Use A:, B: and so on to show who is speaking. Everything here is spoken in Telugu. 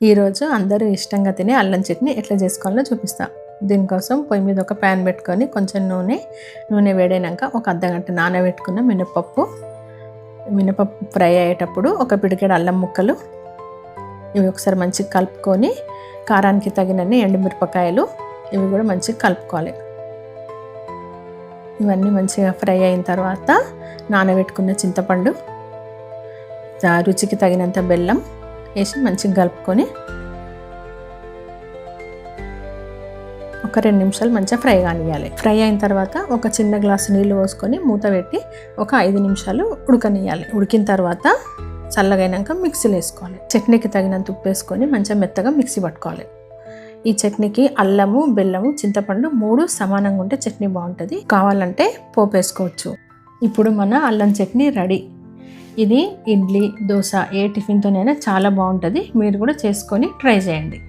A: ఈరోజు అందరూ ఇష్టంగా తినే అల్లం చట్నీ ఎట్లా చేసుకోవాలో చూపిస్తా. దీనికోసం పొయ్యి మీద ఒక ప్యాన్ పెట్టుకొని కొంచెం నూనె నూనె వేడైనాక ఒక అర్ధగంట నానబెట్టుకున్న మినపప్పు. మినపప్పు ఫ్రై అయ్యేటప్పుడు ఒక పిడికెడు అల్లం ముక్కలు ఇవి ఒకసారి మంచిగా కలుపుకొని కారానికి తగినన్ని ఎండుమిరపకాయలు ఇవి కూడా మంచిగా కలుపుకోవాలి. ఇవన్నీ మంచిగా ఫ్రై అయిన తర్వాత నానబెట్టుకున్న చింతపండు రుచికి తగినంత బెల్లం వేసి మంచిగా కలుపుకొని ఒక రెండు నిమిషాలు మంచిగా ఫ్రై కానివ్వాలి. ఫ్రై అయిన తర్వాత ఒక చిన్న గ్లాసు నీళ్ళు పోసుకొని మూత పెట్టి ఒక ఐదు నిమిషాలు ఉడకనియాలి ఉడికిన తర్వాత చల్లగైనాక మిక్సీలో వేసుకోవాలి. చట్నీకి తగినంత ఉప్పు వేసుకొని మంచిగా మెత్తగా మిక్సీ పట్టుకోవాలి. ఈ చట్నీకి అల్లము బెల్లము చింతపండు మూడు సమానంగా ఉంటే చట్నీ బాగుంటుంది. కావాలంటే పోపు వేసుకోవచ్చు. ఇప్పుడు మన అల్లం చట్నీ రెడీ. ఇది ఇడ్లీ దోశ ఏ టిఫిన్తోనైనా చాలా బాగుంటుంది. మీరు కూడా చేసుకొని ట్రై చేయండి.